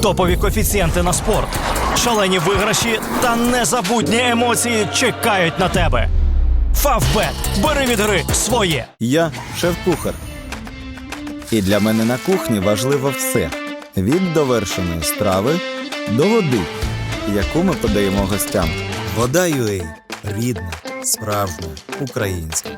топові коефіцієнти на спорт, шалені виграші та незабутні емоції чекають на тебе. Фавбет. Бери від гри своє. Я шеф-кухар. І для мене на кухні важливо все: від довершеної страви до води, яку ми подаємо гостям. Вода UA. рідна, справжня, українська.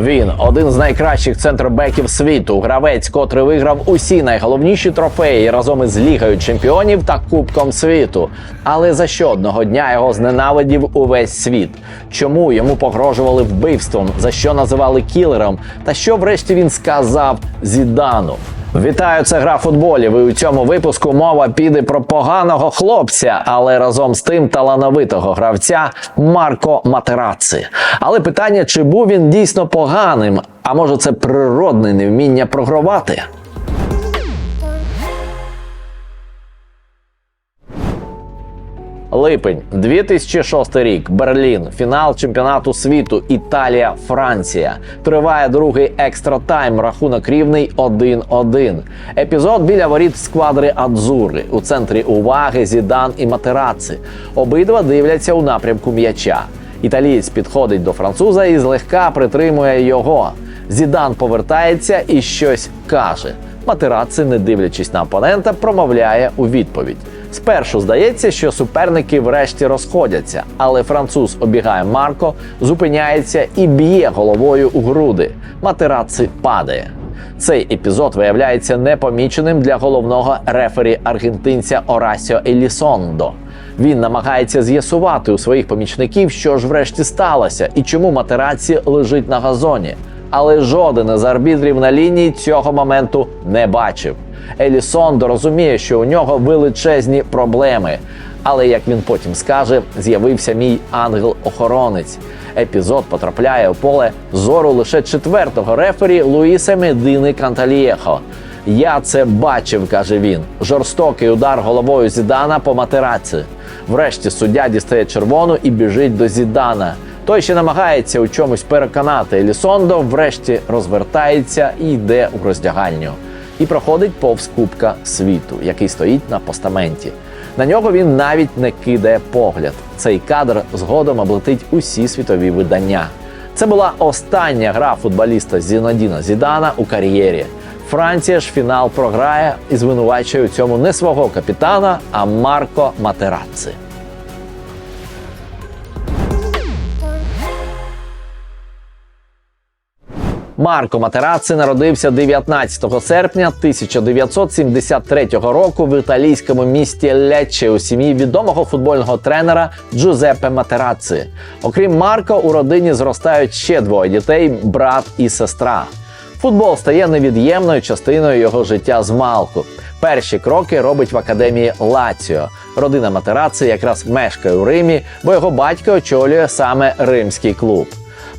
Він один з найкращих центробеків світу, гравець, котрий виграв усі найголовніші трофеї разом із Лігою чемпіонів та Кубком світу. Але за що одного дня його зненавидів увесь світ? Чому йому погрожували вбивством? За що називали кілером? Та що врешті він сказав Зідану? Вітаю, це гра футболів. І у цьому випуску мова піде про поганого хлопця, але разом з тим талановитого гравця Марко Матераци. Але питання, чи був він дійсно поганим, а може це природне невміння програвати? Липень 2006 рік. Берлін. Фінал чемпіонату світу. Італія, Франція. Триває другий екстра тайм. Рахунок рівний 1-1. Епізод біля воріт сквадри Адзури. У центрі уваги Зідан і Матераци. Обидва дивляться у напрямку м'яча. Італієць підходить до француза і злегка притримує його. Зідан повертається і щось каже. Матераци, не дивлячись на опонента, промовляє у відповідь. Спершу здається, що суперники врешті розходяться, але француз обігає Марко, зупиняється і б'є головою у груди. Матераци падає. Цей епізод виявляється непоміченим для головного рефері аргентинця Орасіо Елісондо. Він намагається з'ясувати у своїх помічників, що ж врешті сталося і чому Матераці лежить на газоні. Але жоден із арбітрів на лінії цього моменту не бачив. Елісондо розуміє, що у нього величезні проблеми. Але як він потім скаже, з'явився мій ангел-охоронець. Епізод потрапляє у поле зору лише четвертого рефері Луїса Медини Канталієхо. Я це бачив, каже він. Жорстокий удар головою Зідана по матераці. Врешті суддя дістає червону і біжить до Зідана. Той ще намагається у чомусь переконати Елісондо, врешті розвертається і йде у роздягальню. І проходить повз Кубка світу, який стоїть на постаменті. На нього він навіть не кидає погляд. Цей кадр згодом облетить усі світові видання. Це була остання гра футболіста Зінодіна Зідана у кар'єрі. Франція ж фінал програє і звинувачує у цьому не свого капітана, а Марко Матераци. Марко Матераци народився 19 серпня 1973 року в італійському місті Лечче у сім'ї відомого футбольного тренера Джузеппе Матераци. Окрім Марко, у родині зростають ще двоє дітей брат і сестра. Футбол стає невід'ємною частиною його життя з малку. Перші кроки робить в академії Лаціо. Родина Матераци якраз мешкає у Римі, бо його батько очолює саме римський клуб.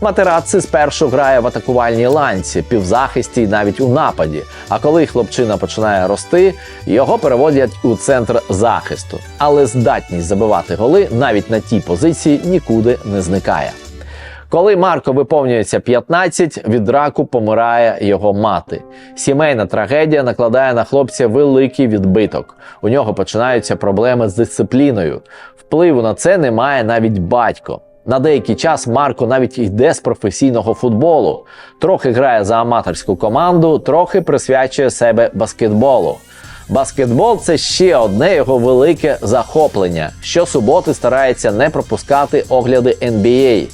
Матераци спершу грає в атакувальній ланці, півзахисті і навіть у нападі. А коли хлопчина починає рости, його переводять у центр захисту. Але здатність забивати голи навіть на тій позиції нікуди не зникає. Коли Марко виповнюється 15, від раку помирає його мати. Сімейна трагедія накладає на хлопця великий відбиток. У нього починаються проблеми з дисципліною. Впливу на це не має навіть батько. На деякий час Марко навіть йде з професійного футболу. Трохи грає за аматорську команду, трохи присвячує себе баскетболу. Баскетбол це ще одне його велике захоплення. Щосуботи старається не пропускати огляди NBA.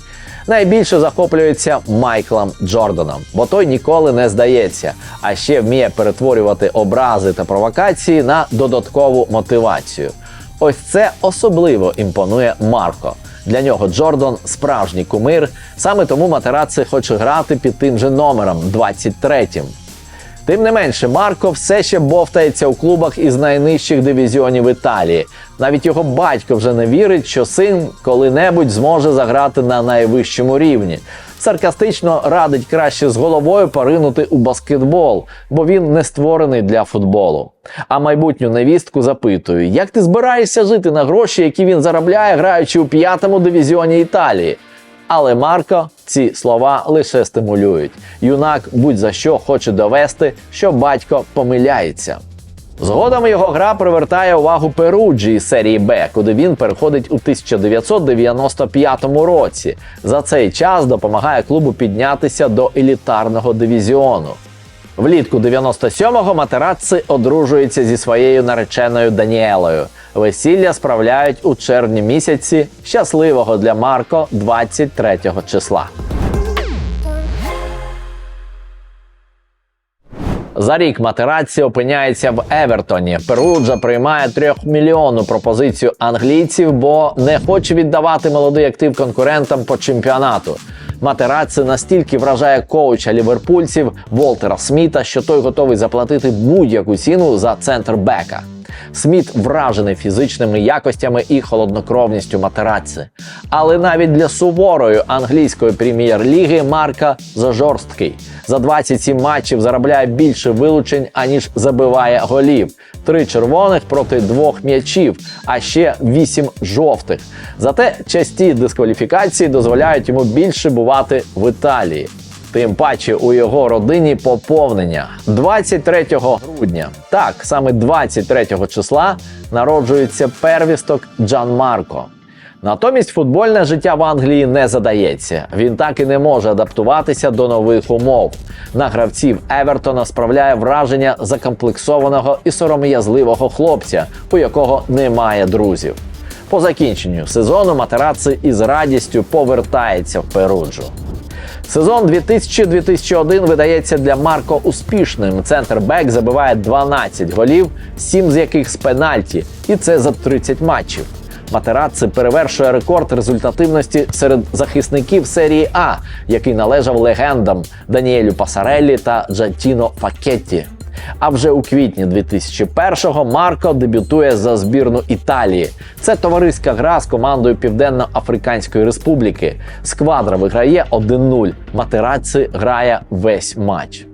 Найбільше захоплюється Майклом Джорданом, бо той ніколи не здається, а ще вміє перетворювати образи та провокації на додаткову мотивацію. Ось це особливо імпонує Марко. Для нього Джордан справжній кумир. Саме тому Матераци хоче грати під тим же номером 23-м. Тим не менше, Марко все ще бовтається у клубах із найнижчих дивізіонів Італії. Навіть його батько вже не вірить, що син коли-небудь зможе заграти на найвищому рівні. Саркастично радить краще з головою поринути у баскетбол, бо він не створений для футболу. А майбутню невістку запитую: як ти збираєшся жити на гроші, які він заробляє, граючи у п'ятому дивізіоні Італії? Але Марко ці слова лише стимулюють. Юнак будь за що хоче довести, що батько помиляється. Згодом його гра привертає увагу Перуджі із серії Б, куди він переходить у 1995 році. За цей час допомагає клубу піднятися до елітарного дивізіону. Влітку 97-го Матерацци одружується зі своєю нареченою Даніелою. Весілля справляють у червні місяці щасливого для Марко 23 числа. За рік матераці опиняється в Евертоні. Перуджа приймає трьохмільйонну пропозицію англійців, бо не хоче віддавати молодий актив конкурентам по чемпіонату. Матераці настільки вражає коуча ліверпульців Волтера Сміта, що той готовий заплатити будь-яку ціну за центр бека. Сміт вражений фізичними якостями і холоднокровністю Матерацці. Але навіть для суворої англійської прем'єр-ліги Марка зажорсткий. За 27 матчів заробляє більше вилучень, аніж забиває голів. Три червоних проти двох м'ячів, а ще вісім жовтих. Зате часті дискваліфікації дозволяють йому більше бувати в Італії. Тим паче у його родині поповнення 23 грудня. Так, саме 23 числа народжується первісток Джан Марко. Натомість футбольне життя в Англії не задається. Він так і не може адаптуватися до нових умов. На гравців Евертона справляє враження закомплексованого і сором'язливого хлопця, у якого немає друзів. По закінченню сезону Матераци із радістю повертається в Перуджу. Сезон 2000-2001 видається для Марко успішним. Центр Бек забиває 12 голів, 7 з яких з пенальті, і це за 30 матчів. Матераци перевершує рекорд результативності серед захисників серії А, який належав легендам Даніелю Пасареллі та Джантіно Факетті. А вже у квітні 2001-го Марко дебютує за збірну Італії. Це товариська гра з командою Південно-Африканської Республіки. Сквадра виграє 1-0. Матерацци грає весь матч.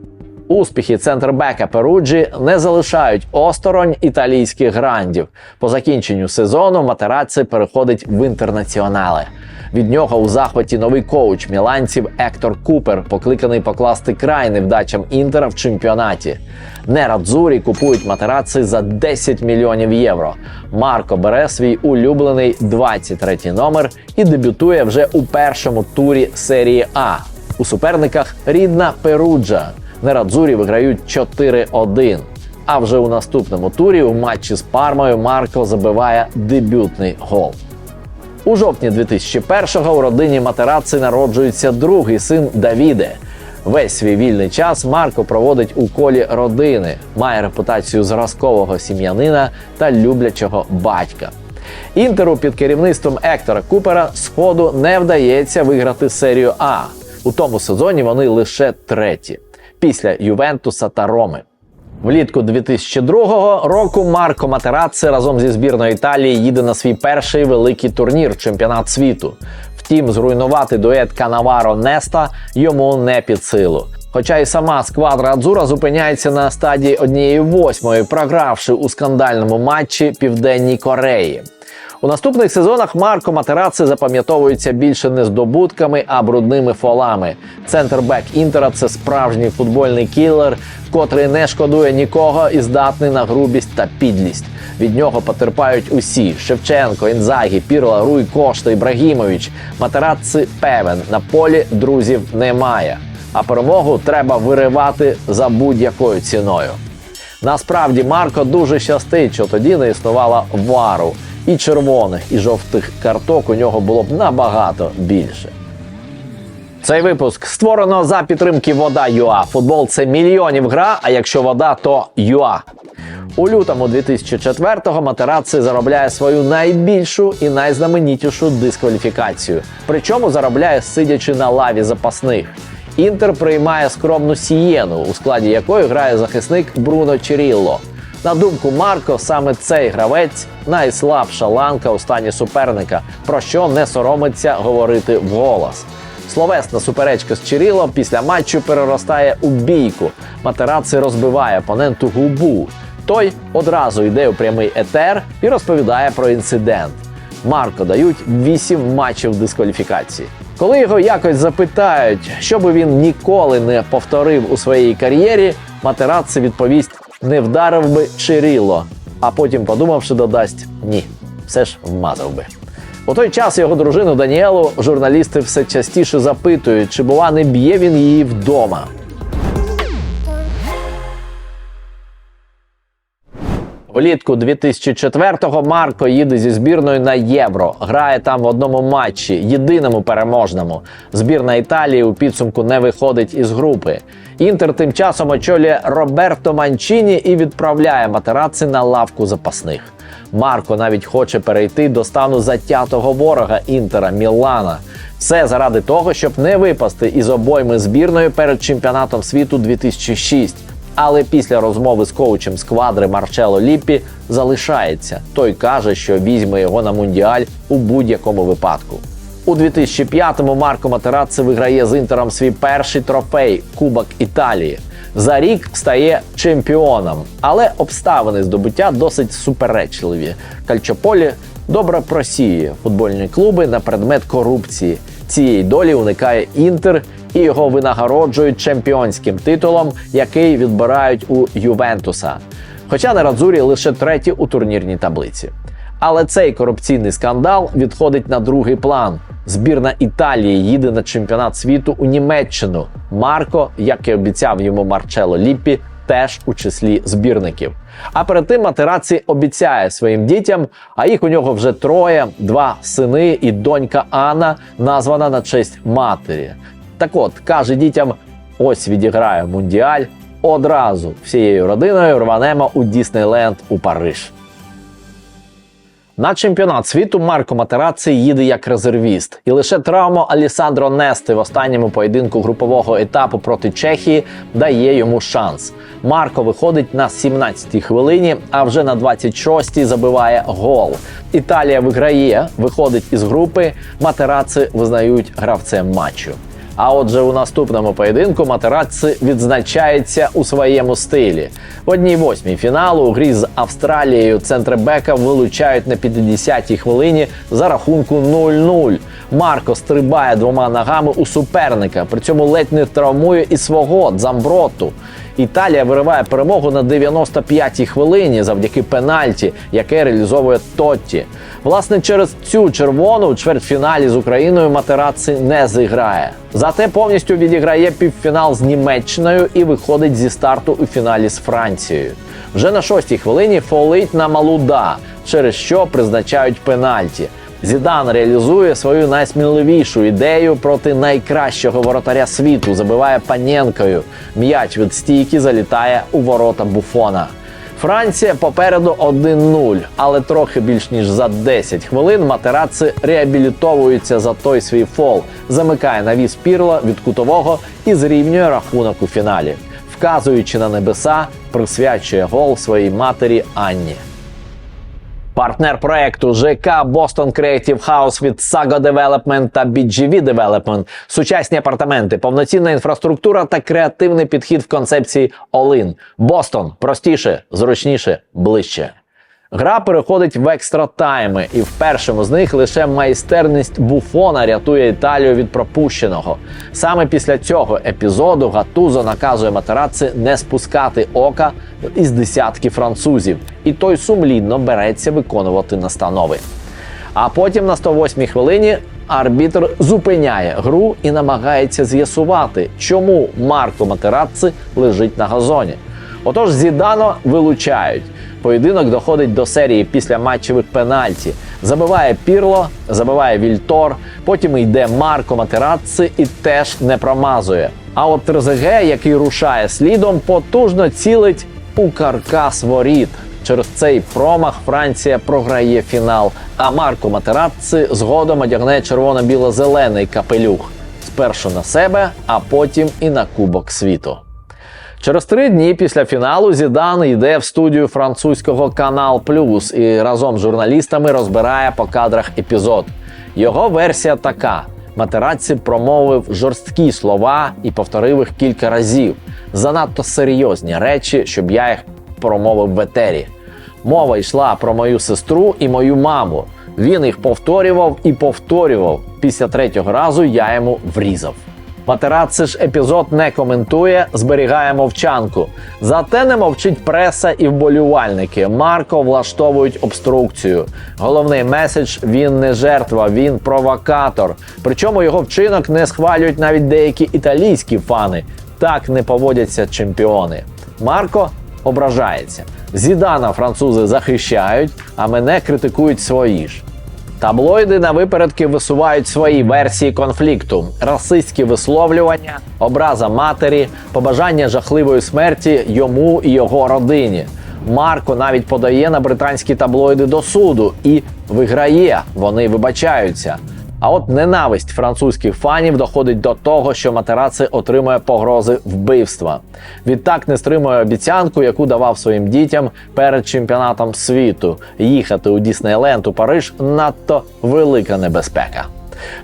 Успіхи центрбека Перуджі не залишають осторонь італійських грандів. По закінченню сезону Матерацци переходить в інтернаціонали. Від нього у захваті новий коуч міланців Ектор Купер, покликаний покласти край невдачам Інтера в чемпіонаті. Нерадзурі купують матераци за 10 мільйонів євро. Марко бере свій улюблений 23 номер і дебютує вже у першому турі серії А. У суперниках рідна Перуджа. Нерадзурі виграють 4-1. А вже у наступному турі у матчі з Пармою Марко забиває дебютний гол. У жовтні 2001-го у родині Матераци народжується другий син Давіде. Весь свій вільний час Марко проводить у колі родини, має репутацію зразкового сім'янина та люблячого батька. Інтеру під керівництвом Ектора Купера сходу не вдається виграти серію А. У тому сезоні вони лише треті після Ювентуса та Роми. Влітку 2002 року Марко Матераци разом зі збірною Італії їде на свій перший великий турнір чемпіонат світу. Втім, зруйнувати дует Канаваро Неста йому не під силу. Хоча і сама сквадра Адзура зупиняється на стадії однієї восьмої, програвши у скандальному матчі Південній Кореї. У наступних сезонах Марко Матераци запам'ятовується більше не здобутками, а брудними фолами. Центрбек Інтера це справжній футбольний кілер, котрий не шкодує нікого і здатний на грубість та підлість. Від нього потерпають усі: Шевченко, Інзагі, Пірла, Руй, Кошта, Ібрагімович. Матераци певен, на полі друзів немає. А перемогу треба виривати за будь-якою ціною. Насправді Марко дуже щастить, що тоді не існувало вару. І червоних, і жовтих карток у нього було б набагато більше. Цей випуск створено за підтримки Вода ЮА. Футбол це мільйонів гра. А якщо вода, то ЮА. У лютому 2004-го Матераци заробляє свою найбільшу і найзнаменітішу дискваліфікацію. Причому заробляє сидячи на лаві запасних. Інтер приймає скромну сієну, у складі якої грає захисник Бруно Черілло. На думку Марко, саме цей гравець найслабша ланка у стані суперника, про що не соромиться говорити вголос. Словесна суперечка з Чиріло після матчу переростає у бійку. Матераци розбиває опоненту губу. Той одразу йде у прямий етер і розповідає про інцидент. Марко дають 8 матчів дискваліфікації. Коли його якось запитають, що би він ніколи не повторив у своїй кар'єрі, Матераци відповість: не вдарив би Чиріло, а потім, подумавши, додасть ні, все ж вмазав би. У той час його дружину Даніелу журналісти все частіше запитують, чи бува не б'є він її вдома. Влітку 2004-го Марко їде зі збірною на євро. Грає там в одному матчі, єдиному переможному. Збірна Італії у підсумку не виходить із групи. Інтер тим часом очолює Роберто Манчіні і відправляє матераци на лавку запасних. Марко навіть хоче перейти до стану затятого ворога Інтера Мілана. Все заради того, щоб не випасти із обойми збірною перед чемпіонатом світу 2006. Але після розмови з коучем сквадри Марчело Ліппі залишається. Той каже, що візьме його на мундіаль у будь-якому випадку. У 2005-му Марко Матерацци виграє з інтером свій перший трофей Кубок Італії. За рік стає чемпіоном, але обставини здобуття досить суперечливі. Кальчополі добре просіює футбольні клуби на предмет корупції. Цієї долі уникає інтер і його винагороджують чемпіонським титулом, який відбирають у Ювентуса. Хоча Нерадзурі лише треті у турнірній таблиці. Але цей корупційний скандал відходить на другий план. Збірна Італії їде на чемпіонат світу у Німеччину. Марко, як і обіцяв йому Марчело Ліппі, теж у числі збірників. А перед тим Матераці обіцяє своїм дітям, а їх у нього вже троє: два сини і донька Анна, названа на честь матері. Так от каже дітям: ось відіграє мундіаль. Одразу всією родиною рванемо у Діснейленд у Париж. На чемпіонат світу Марко Матераци їде як резервіст, і лише травма Алісандро Нести в останньому поєдинку групового етапу проти Чехії дає йому шанс. Марко виходить на 17-й хвилині, а вже на 26-й забиває гол. Італія виграє, виходить із групи. Матераци визнають гравцем матчу. А отже, у наступному поєдинку матераци відзначається у своєму стилі. В одній восьмій фіналу у грі з Австралією центрибека вилучають на 50-й хвилині за рахунку 0-0. Марко стрибає двома ногами у суперника, при цьому ледь не травмує і свого Дзамброту. Італія вириває перемогу на 95-й хвилині завдяки пенальті, яке реалізовує Тотті. Власне, через цю червону у чвертьфіналі з Україною Матераци не зіграє. Зате повністю відіграє півфінал з Німеччиною і виходить зі старту у фіналі з Францією. Вже на шостій хвилині фолить на Малуда, через що призначають пенальті. Зідан реалізує свою найсміливішу ідею проти найкращого воротаря світу. Забиває паненкою. М'яч від стійки залітає у ворота Буфона. Франція попереду 1-0, але трохи більш ніж за 10 хвилин Матераци реабілітовується за той свій фол, замикає навіс пірла від кутового і зрівнює рахунок у фіналі, вказуючи на небеса, присвячує гол своїй матері Анні. Партнер проекту ЖК Boston Creative House від Sago Development та BGV Development. Сучасні апартаменти, повноцінна інфраструктура та креативний підхід в концепції All-in. Бостон простіше, зручніше, ближче. Гра переходить в екстра тайми, і в першому з них лише майстерність Буфона рятує Італію від пропущеного. Саме після цього епізоду Гатузо наказує Матераци не спускати ока із десятки французів, і той сумлінно береться виконувати настанови. А потім на 108-й хвилині арбітр зупиняє гру і намагається з'ясувати, чому Марко Матерацци лежить на газоні. Отож, Зідано вилучають. Поєдинок доходить до серії після матчевих пенальті. Забиває Пірло, забиває Вільтор, потім йде Марко Матерацци і теж не промазує. А от Трезеге, який рушає слідом, потужно цілить у каркас воріт. Через цей промах Франція програє фінал. А Марко Матерацци згодом одягне червоно-біло-зелений капелюх спершу на себе, а потім і на Кубок світу. Через три дні після фіналу Зідан йде в студію французького Канал Плюс і разом з журналістами розбирає по кадрах епізод. Його версія така: Матерацці промовив жорсткі слова і повторив їх кілька разів. Занадто серйозні речі, щоб я їх промовив в етері. Мова йшла про мою сестру і мою маму. Він їх повторював і повторював. Після третього разу я йому врізав. Матераци ж епізод не коментує, зберігає мовчанку. Зате не мовчить преса і вболівальники. Марко влаштовують обструкцію. Головний меседж він не жертва, він провокатор. Причому його вчинок не схвалюють навіть деякі італійські фани. Так не поводяться чемпіони. Марко ображається. Зідана французи захищають, а мене критикують свої ж. Таблоїди на випередки висувають свої версії конфлікту: расистські висловлювання, образа матері, побажання жахливої смерті йому і його родині. Марко навіть подає на британські таблоїди до суду і виграє. Вони вибачаються. А от ненависть французьких фанів доходить до того, що Матераци отримує погрози вбивства. Відтак не стримує обіцянку, яку давав своїм дітям перед чемпіонатом світу. Їхати у Діснейленд у Париж надто велика небезпека.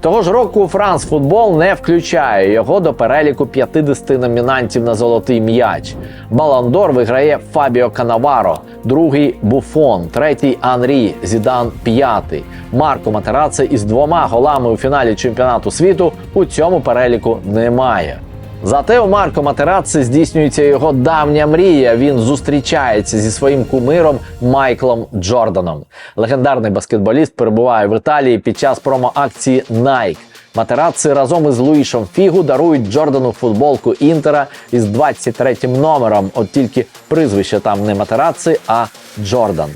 Того ж року Франс Футбол не включає його до переліку 50 номінантів на золотий м'яч. Баландор виграє Фабіо Канаваро, другий Буфон, третій Анрі, Зідан п'ятий. Марко Матераци із двома голами у фіналі чемпіонату світу у цьому переліку немає. Зате у Марко Матераци здійснюється його давня мрія. Він зустрічається зі своїм кумиром Майклом Джорданом. Легендарний баскетболіст перебуває в Італії під час промо-акції Nike. Матераци разом із Луїшем Фігу дарують Джордану футболку Інтера із 23-м номером. От тільки прізвище там не Матераци, а Джордан.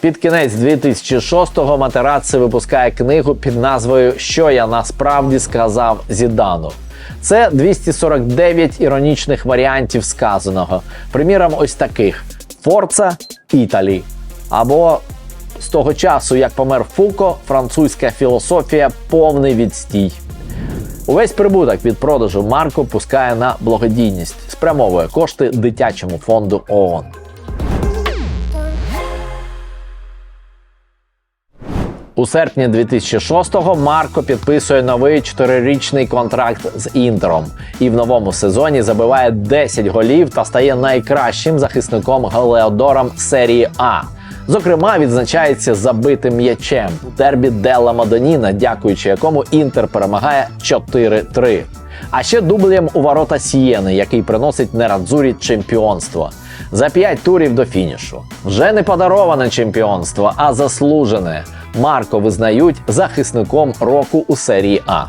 Під кінець 2006-го Матераци випускає книгу під назвою Що я насправді сказав Зідану. Це 249 іронічних варіантів сказаного. Приміром, ось таких: Форца Італі. Або з того часу, як помер Фуко, французька філософія повний відстій. Увесь прибуток від продажу Марко пускає на благодійність, спрямовує кошти дитячому фонду ООН. У серпні 2006-го Марко підписує новий чотирирічний контракт з Інтером і в новому сезоні забиває 10 голів та стає найкращим захисником Галеодором серії А. Зокрема, відзначається забитим м'ячем дербі Делла Мадоніна, дякуючи якому Інтер перемагає 4-3. А ще дублем у ворота Сієни, який приносить Нерадзурі чемпіонство. За 5 турів до фінішу. Вже не подароване чемпіонство, а заслужене. Марко визнають захисником року у серії А.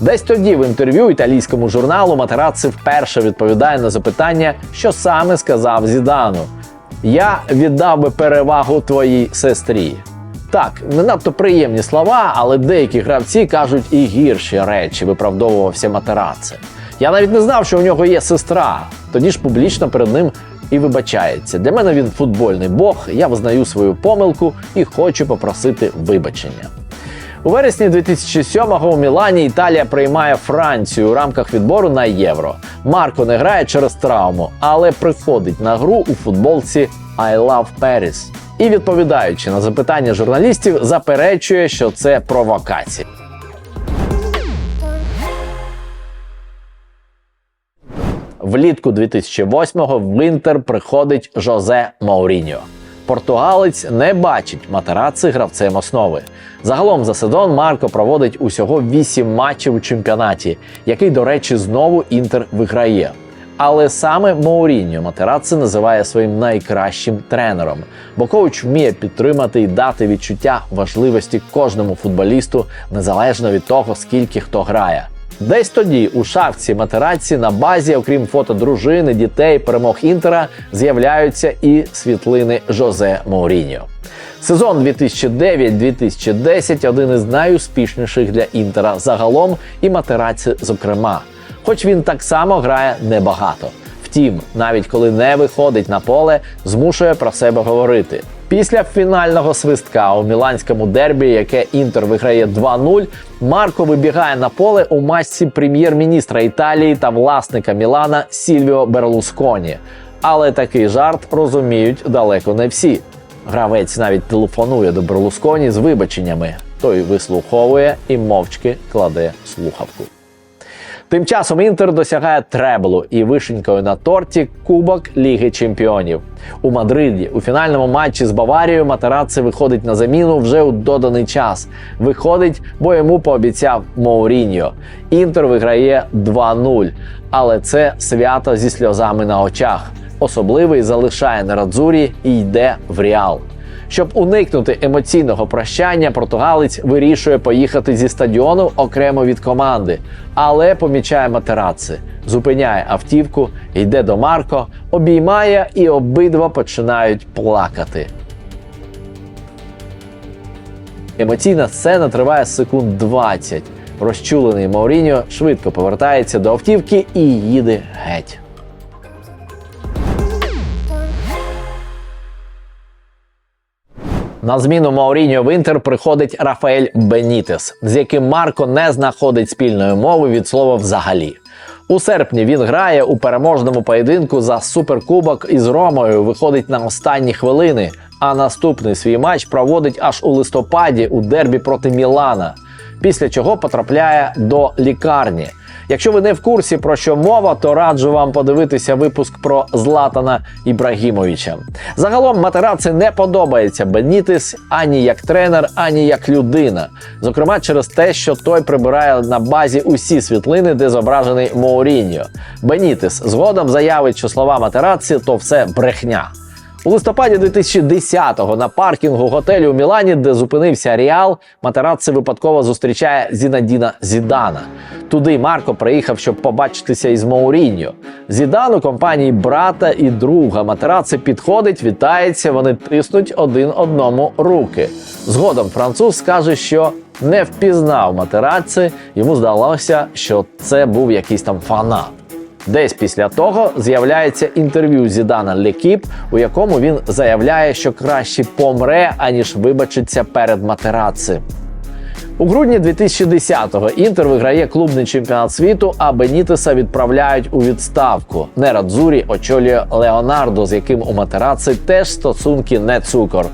Десь тоді в інтерв'ю італійському журналу Матераци вперше відповідає на запитання, що саме сказав Зідану. Я віддав би перевагу твоїй сестрі. Так, не надто приємні слова, але деякі гравці кажуть і гірші речі, виправдовувався Матераци. Я навіть не знав, що у нього є сестра. Тоді ж публічно перед ним і вибачається. Для мене він футбольний бог. Я визнаю свою помилку і хочу попросити вибачення. У вересні 2007-го у Мілані Італія приймає Францію у рамках відбору на євро. Марко не грає через травму, але приходить на гру у футболці I love Paris. І відповідаючи на запитання журналістів, заперечує, що це провокація. Влітку 2008-го в Інтер приходить Жозе Мауріньо. Португалець не бачить Матераци гравцем основи. Загалом за сезон Марко проводить усього 8 матчів у чемпіонаті, який, до речі, знову Інтер виграє. Але саме Мауріньо Матераци називає своїм найкращим тренером, бо коуч вміє підтримати і дати відчуття важливості кожному футболісту незалежно від того, скільки хто грає. Десь тоді у шапці матераці на базі, окрім фото дружини, дітей, перемог Інтера, з'являються і світлини Жозе Мауріньо. Сезон 2009-2010 один із найуспішніших для Інтера загалом і матераці, зокрема. Хоч він так само грає небагато. Втім, навіть коли не виходить на поле, змушує про себе говорити. Після фінального свистка у міланському дербі, яке Інтер виграє 2-0, Марко вибігає на поле у масці прем'єр-міністра Італії та власника Мілана Сільвіо Берлусконі. Але такий жарт розуміють далеко не всі. Гравець навіть телефонує до Берлусконі з вибаченнями. Той вислуховує і мовчки кладе слухавку. Тим часом Інтер досягає треблу і вишенькою на торті Кубок Ліги Чемпіонів. У Мадриді у фінальному матчі з Баварією Матераци виходить на заміну вже у доданий час. Виходить, бо йому пообіцяв Моуріньо. Інтер виграє 2-0. Але це свято зі сльозами на очах. Особливий залишає на Радзурі і йде в Реал. Щоб уникнути емоційного прощання, португалець вирішує поїхати зі стадіону окремо від команди, але помічає матераци, зупиняє автівку, йде до Марко, обіймає і обидва починають плакати. Емоційна сцена триває секунд 20. Розчулений Мауріньо швидко повертається до автівки і їде геть. На зміну Мауріньо в Інтер приходить Рафаель Бенітес, з яким Марко не знаходить спільної мови від слова взагалі. У серпні він грає у переможному поєдинку за суперкубок із Ромою. Виходить на останні хвилини. А наступний свій матч проводить аж у листопаді у дербі проти Мілана. Після чого потрапляє до лікарні. Якщо ви не в курсі про що мова, то раджу вам подивитися випуск про Златана Ібрагімовича. Загалом Матераці не подобається Бенітис ані як тренер, ані як людина. Зокрема, через те, що той прибирає на базі усі світлини, де зображений Моуріньо. Бенітис згодом заявить, що слова Матераці то все брехня. У листопаді 2010-го на паркінгу готелю у Мілані, де зупинився Ріал, Матерацци випадково зустрічає Зінадіна Зідана. Туди Марко приїхав, щоб побачитися із Мауріньо. Зідан у компанії брата і друга Матерацци підходить, вітається, вони тиснуть один одному руки. Згодом француз скаже, що не впізнав Матерацци, йому здалося, що це був якийсь там фанат. Десь після того з'являється інтерв'ю Зідана Лекіп, у якому він заявляє, що краще помре, аніж вибачиться перед Матераци. У грудні 2010-го Інтер виграє клубний чемпіонат світу, а Бенітеса відправляють у відставку. Нерадзурі очолює Леонардо, з яким у Матераци теж стосунки не цукор.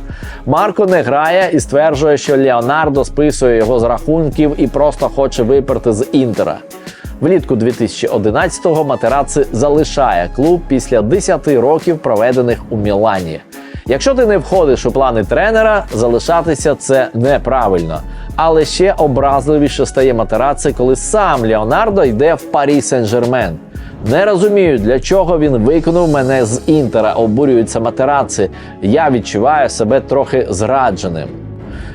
Марко не грає і стверджує, що Леонардо списує його з рахунків і просто хоче виперти з Інтера. Влітку 2011-го Матераци залишає клуб після 10 років, проведених у Мілані. Якщо ти не входиш у плани тренера, залишатися це неправильно. Але ще образливіше стає Матераци, коли сам Леонардо йде в Парі Сен-Жермен. Не розумію, для чого він виконав мене з інтера, обурюється Матераци. Я відчуваю себе трохи зрадженим.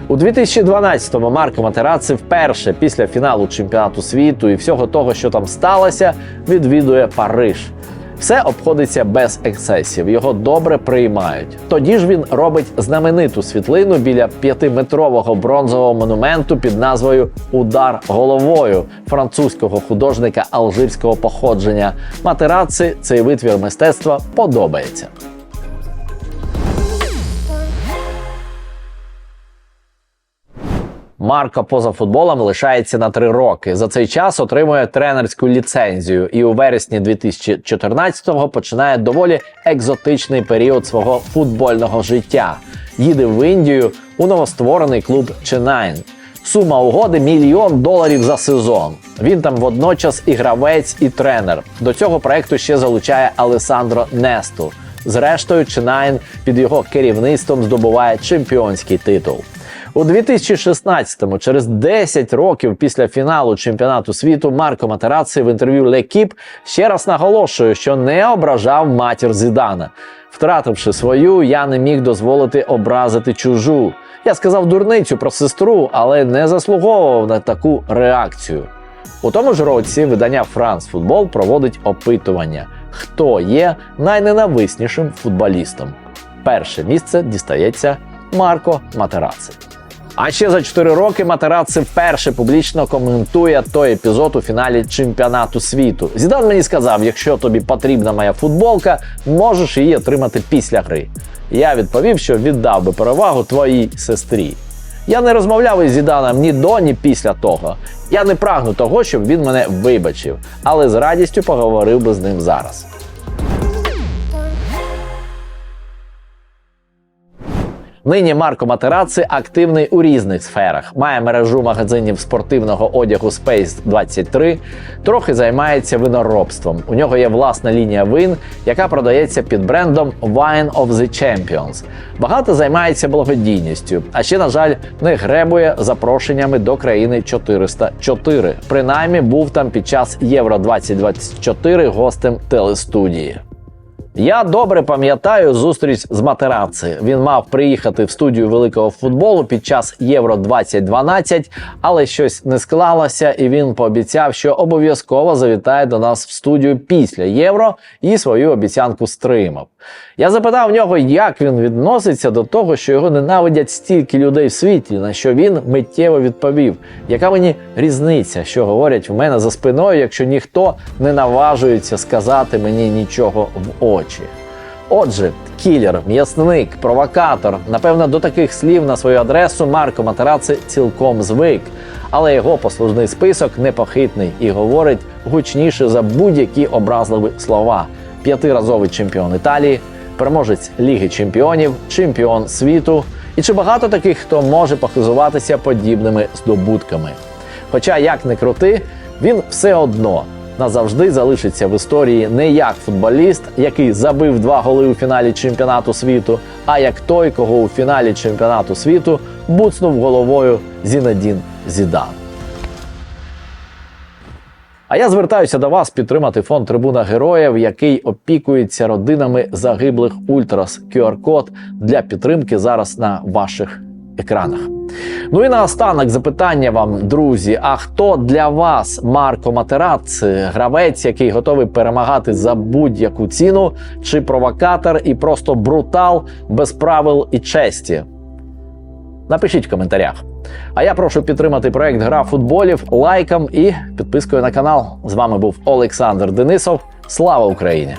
У 2012-му Марко Матераци вперше після фіналу чемпіонату світу і всього того, що там сталося, відвідує Париж. Все обходиться без ексцесів, його добре приймають. Тоді ж він робить знамениту світлину біля п'ятиметрового бронзового монументу під назвою Удар головою французького художника алжирського походження. Матераци цей витвір мистецтва подобається. Марко поза футболом лишається на три роки. За цей час отримує тренерську ліцензію і у вересні 2014-го починає доволі екзотичний період свого футбольного життя. Їде в Індію у новостворений клуб Чинайн. Сума угоди мільйон доларів за сезон. Він там водночас і гравець, і тренер. До цього проекту ще залучає Алесандро Несту. Зрештою, Чинайн під його керівництвом здобуває чемпіонський титул. У 2016-му, через 10 років після фіналу чемпіонату світу, Марко Матераци в інтерв'ю Лекіп ще раз наголошує, що не ображав матір Зідана. Втративши свою, я не міг дозволити образити чужу. Я сказав дурницю про сестру, але не заслуговував на таку реакцію. У тому ж році видання France Football проводить опитування, хто є найненависнішим футболістом. Перше місце дістається Марко Матераци. А ще за 4 роки Матераци вперше публічно коментує той епізод у фіналі чемпіонату світу. Зідан мені сказав: якщо тобі потрібна моя футболка, можеш її отримати після гри. Я відповів, що віддав би перевагу твоїй сестрі. Я не розмовляв із Зіданом ні до, ні після того. Я не прагну того, щоб він мене вибачив, але з радістю поговорив би з ним зараз. Нині Марко Матераци активний у різних сферах. Має мережу магазинів спортивного одягу Space 23, трохи займається виноробством. У нього є власна лінія вин, яка продається під брендом Wine of the Champions. Багато займається благодійністю, а ще, на жаль, не гребує запрошеннями до країни 404. Принаймні був там під час Євро 2024 гостем телестудії. Я добре пам'ятаю зустріч з Матераци. Він мав приїхати в студію великого футболу під час Євро 2012, але щось не склалося, і він пообіцяв, що обов'язково завітає до нас в студію після євро і свою обіцянку стримав. Я запитав в нього, як він відноситься до того, що його ненавидять стільки людей в світі, на що він миттєво відповів: яка мені різниця, що говорять в мене за спиною, якщо ніхто не наважується сказати мені нічого в очі. Отже, кілер, м'ясник, провокатор. Напевно, до таких слів на свою адресу Марко Матераци цілком звик, але його послужний список непохитний і говорить гучніше за будь-які образливі слова. П'ятиразовий чемпіон Італії, переможець Ліги Чемпіонів, чемпіон світу. І чи багато таких, хто може похизуватися подібними здобутками? Хоча, як не крути, він все одно назавжди залишиться в історії не як футболіст, який забив два голи у фіналі чемпіонату світу, а як той, кого у фіналі чемпіонату світу буцнув головою Зінедін Зідан. А я звертаюся до вас підтримати фонд Трибуна Героїв, який опікується родинами загиблих ультрас. QR-код для підтримки зараз на ваших екранах. Ну і наостанок запитання вам, друзі: а хто для вас Марко Матераци, гравець, який готовий перемагати за будь-яку ціну, чи провокатор і просто брутал без правил і честі? Напишіть в коментарях. А я прошу підтримати проект Гра футболів лайком і підпискою на канал. З вами був Олександр Денисов. Слава Україні!